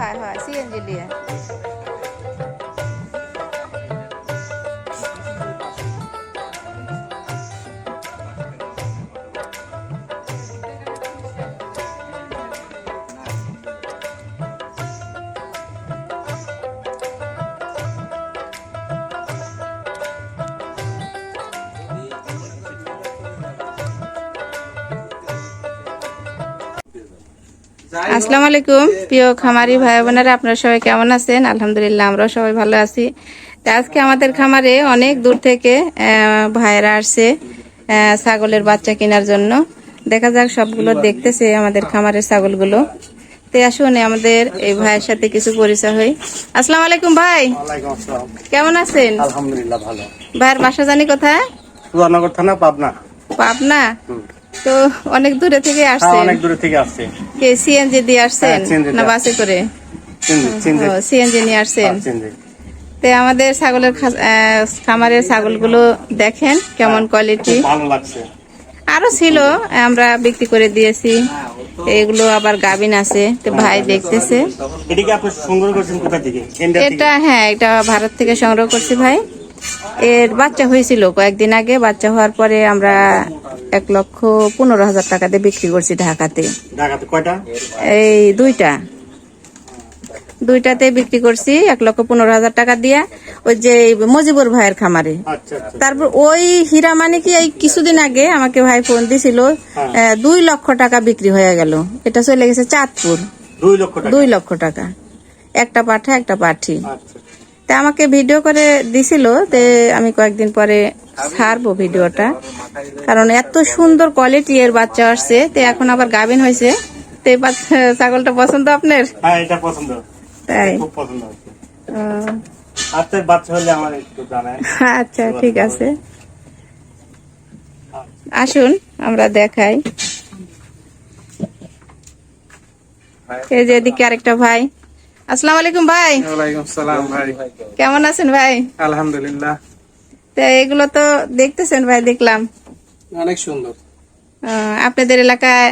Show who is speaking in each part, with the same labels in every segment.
Speaker 1: হয় হয় সিএনজি দিয়ে আসসালামু আলাইকুম। প্রিয় খামারি ভাই বোনেরা আপনারা সবাই কেমন আছেন? আলহামদুলিল্লাহ আমরাও সবাই ভালো আছি। আজকে আমাদের খামারে অনেক দূর থেকে আহ, ভাইয়েরা আসছে ছাগলের বাচ্চা কেনার জন্য। দেখা যাক সবগুলো দেখতেছে আমাদের খামারের ছাগলগুলো। তো আসুন আমাদের এই ভাইয়ের সাথে কিছু পরিচয় হই। আসসালামু আলাইকুম ভাই। কেমন আছেন?
Speaker 2: আলহামদুলিল্লাহ ভালো।
Speaker 1: ভাইয়ের বাসা জানি কোথায়?
Speaker 2: সুধানগর থানা পাবনা।
Speaker 1: পাবনা। তো অনেক দূরে থেকে
Speaker 2: হ্যাঁ
Speaker 1: আসছেন?
Speaker 2: অনেক দূরে থেকে আসছে।
Speaker 1: কে সিএনজি দিয়ে আসছেন?
Speaker 2: হ্যাঁ,
Speaker 1: না বাসে করে? সিএনজি নিয়ে আসছেন।
Speaker 2: হ্যাঁ,
Speaker 1: তো আমাদের ছাগলের খামারের ছাগলগুলো দেখেন কেমন কোয়ালিটি
Speaker 2: ভালো লাগছে।
Speaker 1: আরও ছিল আমরা বিক্রি করে দিয়েছি। এগুলো আবার গাবিন আছে তো ভাই দেখতেছে। এটা হ্যাঁ এটা ভারত থেকে সংগ্রহ করছি ভাই। এর বাচ্চা হয়েছিল কয়েকদিন আগে বাচ্চা হওয়ার পরে আমরা এক লক্ষ পনেরো হাজার টাকা দিয়ে বিক্রি করছি ঢাকাতে। এই দুইটা। দুইটাতে বিক্রি করছি এক লক্ষ পনেরো হাজার টাকা দিয়ে ওই যে মজিবুর ভাইয়ের খামারে।
Speaker 2: আচ্ছা আচ্ছা।
Speaker 1: তারপর ওই হীরা মানে কি এই কিছুদিন আগে আমাকে ভাই ফোন দিছিল
Speaker 2: হ্যাঁ।
Speaker 1: দুই লক্ষ টাকা বিক্রি হয়ে গেল। এটা চলে গেছে চাঁদপুর।
Speaker 2: দুই লক্ষ টাকা।
Speaker 1: দুই লক্ষ টাকা। একটা পাঠা একটা পাঠি।
Speaker 2: আচ্ছা।
Speaker 1: তা আমাকে ভিডিও করে দিছিল তে আমি কয়েকদিন পরে ছাড়বো ভিডিওটা। কারণ এত সুন্দর কোয়ালিটি এর বাচ্চা আসছে তো এখন আবার গাভিন হয়েছে। তো এই ছাগলটা পছন্দ আপনার?
Speaker 2: হ্যাঁ এটা পছন্দ।
Speaker 1: তাই?
Speaker 2: খুব পছন্দ বাচ্চা হলে আমার একটু
Speaker 1: আচ্ছা ঠিক আছে। আসুন আমরা দেখাই। এই যে এদিকে আরেকটা ভাই। আসসালামু আলাইকুম ভাই।
Speaker 3: সালাম ভাই।
Speaker 1: কেমন আছেন ভাই?
Speaker 3: আলহামদুলিল্লাহ।
Speaker 1: তো এগুলো তো দেখতেছেন ভাই দেখলাম।
Speaker 3: অনেক সুন্দর।
Speaker 1: আপনাদের এলাকায়?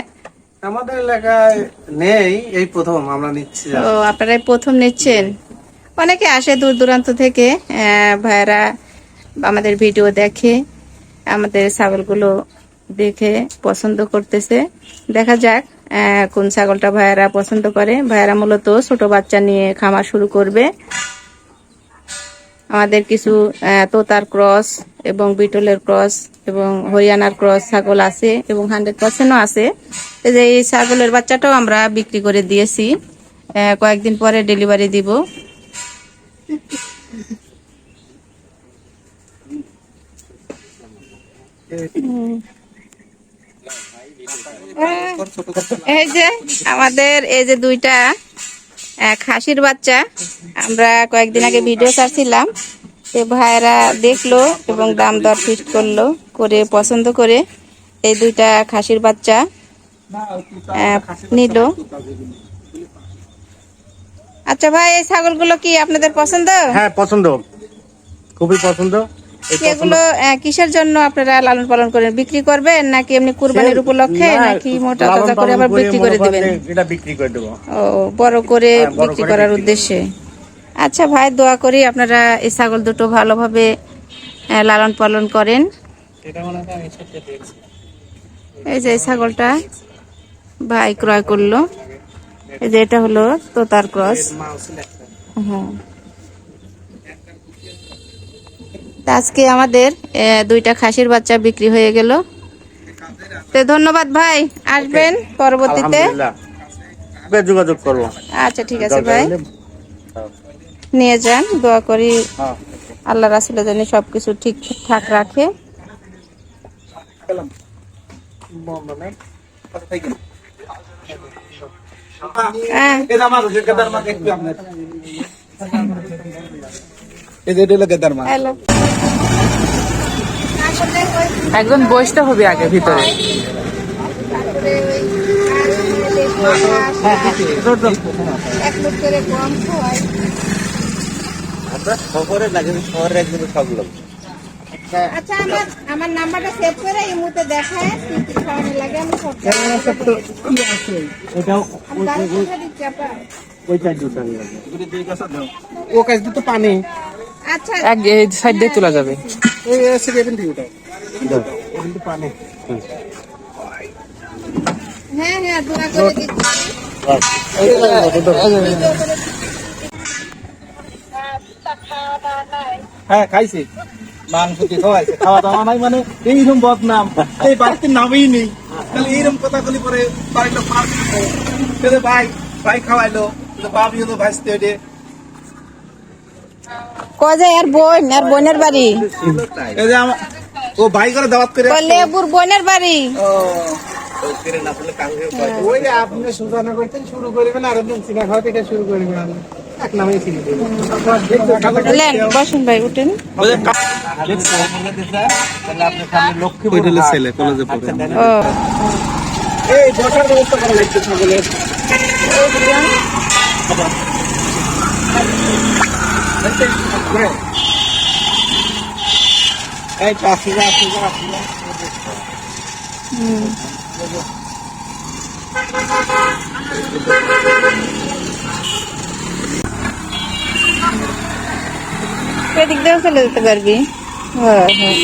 Speaker 3: আমাদের এলাকায় নেই এই প্রথম আমরা নিচ্ছি।
Speaker 1: ও আপনারাই প্রথম নিচ্ছেন? অনেকে আসে দূর দূরান্ত থেকে আহ, ভাইয়েরা আমাদের ভিডিও দেখে আমাদের ছাগলগুলো দেখে পছন্দ করতেছে। দেখা যাক আহ, কোন ছাগলটা ভাইয়েরা পছন্দ করে। ভাইয়েরা মূলত ছোট বাচ্চা নিয়ে খামার শুরু করবে। আমাদের কিছু তোতার ক্রস এবং বিটলের ক্রস এবং হরিয়ানার ক্রস ছাগল আছে এবং হান্ড্রেড পার্সেন্টও আছে। এই যে এই ছাগলের বাচ্চাটাও আমরা বিক্রি করে দিয়েছি। কয়েকদিন পরে ডেলিভারি দিব। এই যে আমাদের এই যে দুইটা আহ, খাসির বাচ্চা। আমরা কয়েকদিন আগে ভিডিও ছাড়ছিলাম। তো ভাইয়েরা দেখল এবং দাম দর ফিক্স করল করে পছন্দ করে এই দুইটা খাসির বাচ্চা নিল। আচ্ছা ভাই এই ছাগলগুলো কি আপনাদের পছন্দ?
Speaker 2: হ্যাঁ পছন্দ। খুবই পছন্দ।
Speaker 1: এগুলো কিসের জন্য আপনারা লালন পালন করেন? বিক্রি করবেন নাকি এমনি কুরবানির উপলক্ষে নাকি মোটা তাজা করে আবার বিক্রি করে দিবেন?
Speaker 2: এটা বিক্রি করে দেবো।
Speaker 1: ও বড় করে
Speaker 2: হ্যাঁ,
Speaker 1: বিক্রি করার উদ্দেশ্যে? আচ্ছা ভাই দোয়া করি আপনারা এই ছাগল দুটো ভালোভাবে লালন পালন করেন।
Speaker 3: এটা আমি সাথে দেখছি
Speaker 1: এই যে এই ছাগলটা ভাই ক্রয় করল। এই যে এটা হলো তোতার ক্রস। হ্যাঁ তা আজকে আমাদের দুইটা খাসির বাচ্চা বিক্রি হয়ে গেল। তো ধন্যবাদ ভাই আসবেন পরবর্তীতে?
Speaker 2: যোগাযোগ করব।
Speaker 1: আচ্ছা ঠিক আছে ভাই। নিয়ে যান দোয়া করি
Speaker 2: হ্যাঁ।
Speaker 1: আল্লাহ রাসুলের জন্য সবকিছু ঠিকঠাক রাখে। হ্যাঁ।
Speaker 3: এটা হলো গেদার
Speaker 4: একজন বসতে হবে আগে ভিতরে।
Speaker 1: এক লোক করে কম হয়।
Speaker 2: আমরা শহরে লাগে শহরে একদম সব লোক
Speaker 1: আচ্ছা আমার আমার নাম্বারটা সেভ করে এই মুহূর্তে দেখায়। কি কি খাওয়ানো লাগে আমি সব আমি গাড়ি পাঠিয়ে দিচ্ছি আপা।
Speaker 5: ওই চার দুটা
Speaker 3: ও কাজ তো পানি।
Speaker 4: এক সাইড দিয়ে তোলা যাবে।
Speaker 1: হ্যাঁ হ্যাঁ দোয়া করে
Speaker 3: হ্যাঁ খাইছি। মাংস দিয়ে খাওয়াইছে। খাওয়া দাওয়া নাই মানে এইরকম বদনাম। এই বাড়িতে নামেই নেই। তাহলে এইরকম কথা বলি পরে বাড়িটা ভাই ভাই খাওয়াইলো। বাবিও তো ভাইস্তে ওইটে
Speaker 1: কজে আর বোন আর বোনের বাড়ি?
Speaker 3: এই যে ও ভাই করে দাওয়াত করে
Speaker 1: লেবুর বোনের বাড়ি?
Speaker 3: ও ওই
Speaker 5: যে আপনি সুজানা করতেন শুরু করবেন আর একদম চিনা খাওয়া থেকে শুরু করবেন এক নামে চিনি দেবেন
Speaker 1: বসুন ভাই উঠেন।
Speaker 3: ছেলে কলেজে পড়ে। এই বসার ব্যবস্থা করা লাগছে ছাগলের। এই পাশে যা আসে যা আসে যা।
Speaker 1: সেদিক দিয়েও চলে যেতে পারবি হ্যাঁ হ্যাঁ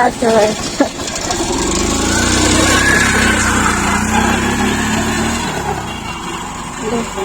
Speaker 1: আচ্ছা ভাই そ。